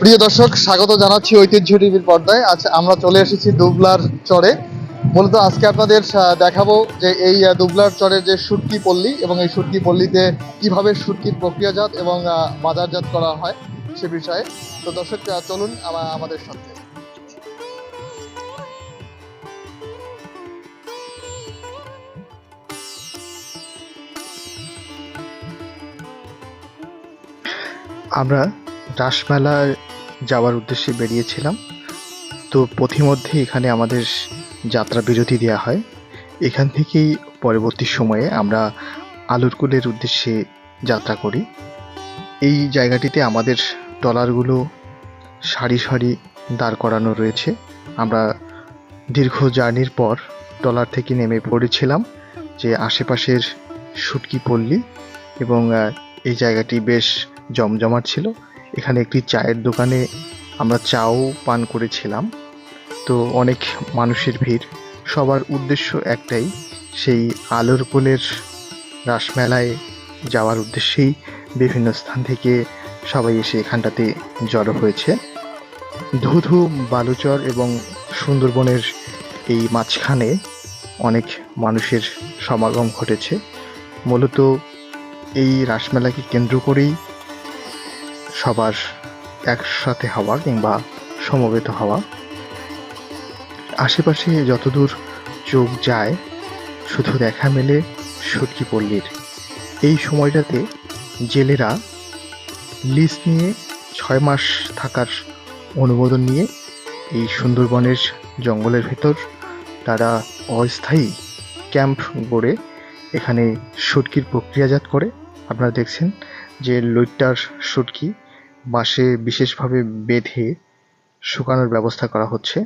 প্রিয় দর্শক, স্বাগত জানাচ্ছি ঐতিহ্য টিভির পর্দায়। আচ্ছা আমরা চলে এসেছি দুবলার চরে। মূলত আজকে আপনাদের দেখাবো যে এই দুবলার চরের যে সুটকি পল্লী এবং এই শুটকি পল্লীতে কীভাবে শুটকির প্রক্রিয়াজাত এবং বাজারজাত করা হয় সে বিষয়ে। তো দর্শক চলুন আমাদের সাথে। আমরা রাসমেলায় যাওয়ার উদ্দেশ্যে বেরিয়েছিলাম। তো পথিমধ্যে এখানে আমাদের যাত্রা বিরতি দেওয়া হয়। এখান থেকেই পরবর্তী সময়ে আমরা আলুরকুলের উদ্দেশ্যে যাত্রা করি। এই জায়গাটিতে আমাদের ট্রলারগুলো সারি সারি দাঁড় করানো রয়েছে। আমরা দীর্ঘ জার্নির পর ট্রলার থেকে নেমে পড়েছিলাম যে আশেপাশের সুটকি পল্লী এবং এই জায়গাটি বেশ জমজমাট ছিল। এখানে একটি চায়ের দোকানে আমরা চাও পান করেছিলাম। তো অনেক মানুষের ভিড়। সবার উদ্দেশ্য একটাই, সেই আলোর পোলের রাসমেলায় যাওয়ার উদ্দেশ্যেই বিভিন্ন স্থান থেকে সবাই এসে এখানটাতে জড়ো হয়েছে। ধুধু, বালুচর এবং সুন্দরবনের এই মাঝখানে অনেক মানুষের সমাগম ঘটেছে। মূলত এই রাসমেলাকে কেন্দ্র করেই সবার একসাথে হওয়া কিংবা সমবেত হওয়া। আশেপাশে যতদূর চোখ যায়, শুধু দেখা মেলে সুটকি পল্লীর। এই সময়টাতে জেলেরা লিজ নিয়ে ছয় মাস থাকার অনুমোদন নিয়ে এই সুন্দরবনের জঙ্গলের ভেতর তারা অস্থায়ী ক্যাম্প গড়ে এখানে শুটকির প্রক্রিয়াজাত করে। আপনারা দেখছেন যে লইট্টার শুটকি বাঁশে বিশেষভাবে বেঁধে শুকানোর ব্যবস্থা করা হচ্ছে।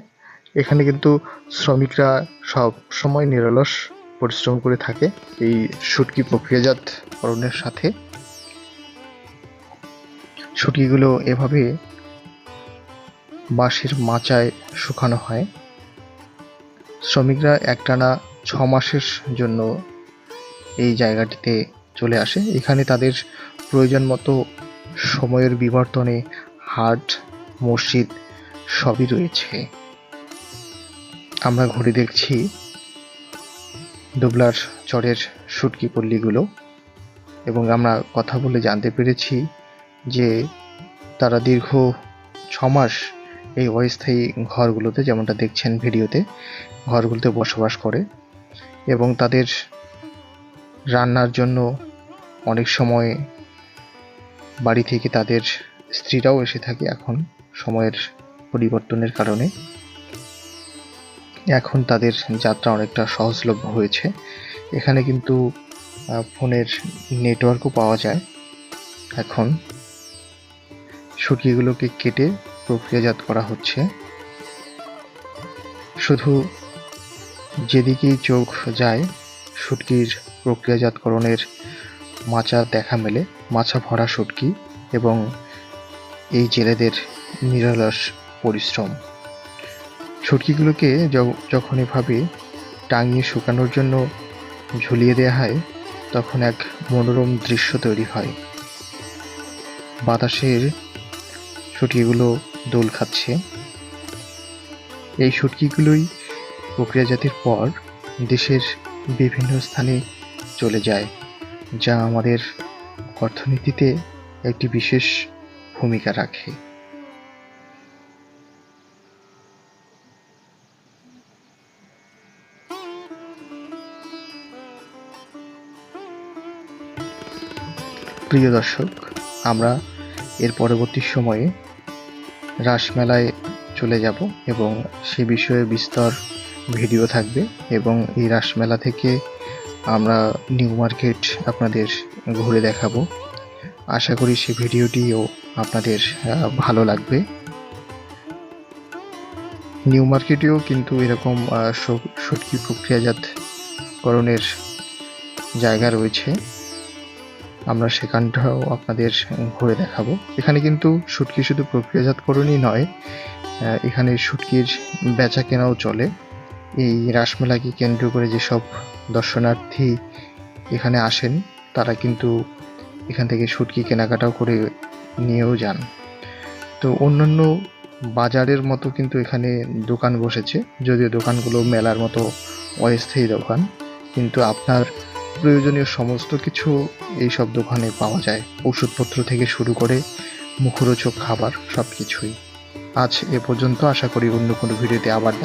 এখানে কিন্তু শ্রমিকরা সব সময় নিরলস পরিশ্রম করে থাকে এই শুটকি প্রক্রিয়াজাতকরণের সাথে। শুটকিগুলো এভাবে বাঁশের মাচায় শুকানো হয়। শ্রমিকরা একটানা ছ মাসের জন্য এই জায়গাটিতে চলে আসে। এখানে তাদের প্রয়োজন মতো সময়ের বিবর্তনে হাট, মসজিদ সবই রয়েছে। আমরা ঘুরে দেখছি দুবলার চরের শুটকি পল্লীগুলো এবং আমরা কথা বলে জানতে পেরেছি যে তারা দীর্ঘ ছ মাস এই অস্থায়ী ঘরগুলোতে, যেমনটা দেখছেন ভিডিওতে, ঘরগুলোতে বসবাস করে এবং তাদের রান্নার জন্য অনেক সময় বাড়ি থেকে তাদের স্ত্রীরাও এসে থাকে এখন সময়ের পরিবর্তনের কারণে। এখন তাদের যাত্রা অনেকটা সহজলভ্য হয়েছে। এখানে কিন্তু ফোনের নেটওয়ার্কও পাওয়া যায়। এখন শুটকিগুলোকে কেটে প্রক্রিয়াজাত করা হচ্ছে। শুধু যেদিকেই চোখ যায় শুটকির প্রক্রিয়াজাতকরণের মাচা দেখা মেলে মাছা ভরা শুটকি এবং এই জেলেদের নিরলস পরিশ্রম। শুটকিগুলোকে যখন এভাবে টাঙিয়ে শুকানোর জন্য ঝুলিয়ে দেওয়া হয়, তখন এক মনোরম দৃশ্য তৈরি হয়। বাতাসের শুটকিগুলো দোল খাচ্ছে। এই শুটকিগুলোই প্রক্রিয়াজাতির পর দেশের বিভিন্ন স্থানে চলে যায়। যা আমাদের অর্থনীতিতে একটি বিশেষ ভূমিকা রাখে। প্রিয় দর্শক, আমরা এর পরবর্তী সময়ে রাসমেলায় চলে যাব এবং সে বিষয়ে বিস্তর ভিডিও থাকবে এবং এই রাসমেলা থেকে আমরা নিউ মার্কেট আপনাদের ঘুরে দেখাবো। আশা করি সে ভিডিওটিও আপনাদের ভালো লাগবে। নিউ মার্কেটেও কিন্তু এরকম আহ, সু- শুটকি প্রক্রিয়াজাতকরণের জায়গা রয়েছে। আমরা সেখানটাও আপনাদের ঘুরে দেখাবো। এখানে কিন্তু শুটকি শুধু প্রক্রিয়াজাতকরণই নয় এখানে শুটকির বেচা কেনাও চলে। এই রাসমেলাকে কেন্দ্র করে যেসব দর্শনার্থী এখানে আসেন, তারা কিন্তু এখান থেকে শুটকি কেনাকাটাও করে নিয়েও যান। তো অন্যান্য বাজারের মতো কিন্তু এখানে দোকান বসেছে, যদিও দোকানগুলো মেলার মতো অস্থায়ী দোকান, কিন্তু আপনার প্রয়োজনীয় সমস্ত কিছু এই সব দোকানে পাওয়া যায়। ওষুধপত্র থেকে শুরু করে মুখরোচক খাবার সব কিছুই আজ এ পর্যন্ত আশা করি অন্য কোনো ভিডিওতে আবার